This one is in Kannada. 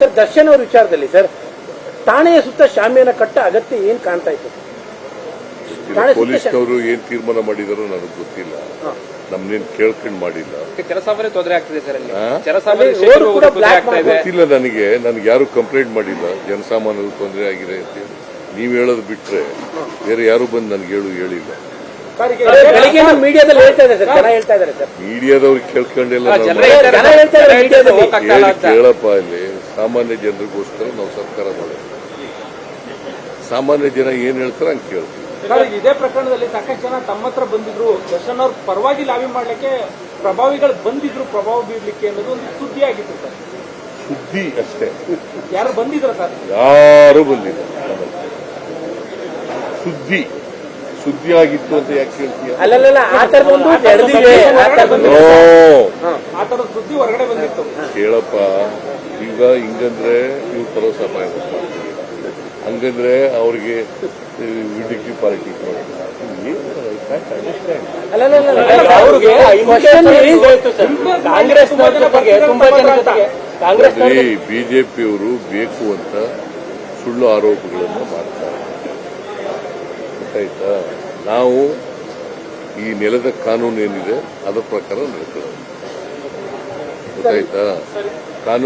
ಸರ್ ದರ್ಶನ್ ಅವ್ರ ವಿಚಾರದಲ್ಲಿ ಸರ್ ಠಾಣೆಯ ಸುತ್ತ ಶಾಮಿಯಾನ ಕಟ್ಟ ಅಗತ್ಯ ಏನ್ ಕಾಣ್ತಾ ಇತ್ತು? ಪೊಲೀಸ್ನವರು ಏನ್ ತೀರ್ಮಾನ ಮಾಡಿದಾರೋ ನನಗೆ ಗೊತ್ತಿಲ್ಲ. ನಮ್ನೇನ್ ಕೇಳ್ಕೊಂಡ್ ಮಾಡಿಲ್ಲ. ತೊಂದರೆ ಆಗ್ತಿದೆ ಸರ್ ಅಲ್ಲಿ. ಅಲ್ಲಿ ಗೊತ್ತಿಲ್ಲ ನನಗೆ ನನಗೆ ಯಾರು ಕಂಪ್ಲೇಂಟ್ ಮಾಡಿಲ್ಲ. ಜನಸಾಮಾನ್ಯರು ತೊಂದರೆ ಆಗಿದೆ ಅಂತ ಹೇಳಿ. ನೀವ್ ಹೇಳೋದು ಬಿಟ್ರೆ ಬೇರೆ ಯಾರು ಬಂದು ನನಗೆ ಹೇಳು ಹೇಳಿಲ್ಲ. ಮೀಡಿಯಾದಲ್ಲಿ ಹೇಳ್ತಾ ಇದ್ದಾರೆ ಸರ್ ಹೇಳ್ತಾ ಇದ್ದಾರೆ ಸರ್. ಮೀಡಿಯಾದವ್ರಿಗೆ ಕೇಳ್ಕೊಂಡೆಲ್ಲ ಅಲ್ಲ. ಕೇಳಪ್ಪ ಇಲ್ಲಿ. ಸಾಮಾನ್ಯ ಜನರಿಗೋಸ್ಕರ ನಾವು ಸರ್ಕಾರ ಮಾಡೋದು. ಸಾಮಾನ್ಯ ಜನ ಏನ್ ಹೇಳ್ತಾರೆ ಹಂಗೆ ಕೇಳ್ತೀವಿ. ಇದೇ ಪ್ರಕರಣದಲ್ಲಿ ಸಾಕಷ್ಟು ಜನ ತಮ್ಮ ಹತ್ರ ಬಂದಿದ್ರು. ದರ್ಶನ್ ಅವ್ರ ಪರವಾಗಿ ಲಾಬಿ ಮಾಡ್ಲಿಕ್ಕೆ ಪ್ರಭಾವಿಗಳು ಬಂದಿದ್ರು. ಪ್ರಭಾವ ಬೀರ್ಲಿಕ್ಕೆ ಅನ್ನೋದು ಒಂದು ಸುದ್ದಿ ಆಗಿತ್ತು ಸರ್. ಸುದ್ದಿ ಅಷ್ಟೇ. ಯಾರು ಬಂದಿದ್ರ ಸರ್? ಯಾರು ಬಂದಿಲ್ಲ. ಸುದ್ದಿ. ಸುದ್ದಿ ಆಗಿತ್ತು ಅಂತ ಯಾಕೆ ಹೇಳ್ತೀಯ ಅಲ್ಲಲ್ಲ ಆ ತರದ ಒಂದು ತರದ ಸುದ್ದಿ ಹೊರಗಡೆ ಬಂದಿತ್ತು. ಕೇಳಪ್ಪ. ಈಗ ಹಿಂಗಂದ್ರೆ ಇವ್ರು ಭರೋಸಾ ಮಾಡ್ತಾರೆ ಹಂಗಂದ್ರೆ ಅವ್ರಿಗೆ ವಿಡಿಕ್ಟಿ ಪಾರ್ಟಿ ಕಾಂಗ್ರೆಸ್ ಬಿಜೆಪಿಯವರು ಬೇಕು ಅಂತ ಸುಳ್ಳು ಆರೋಪಗಳನ್ನು ಮಾಡ್ತಾರೆ. ಗೊತ್ತಾಯ್ತಾ? ನಾವು ಈ ನೆಲದ ಕಾನೂನು ಏನಿದೆ ಅದರ ಪ್ರಕಾರ ನಡ್ಕೊಳ್ಳೋದು. ಗೊತ್ತಾಯ್ತಾ? ಕಾನೂನು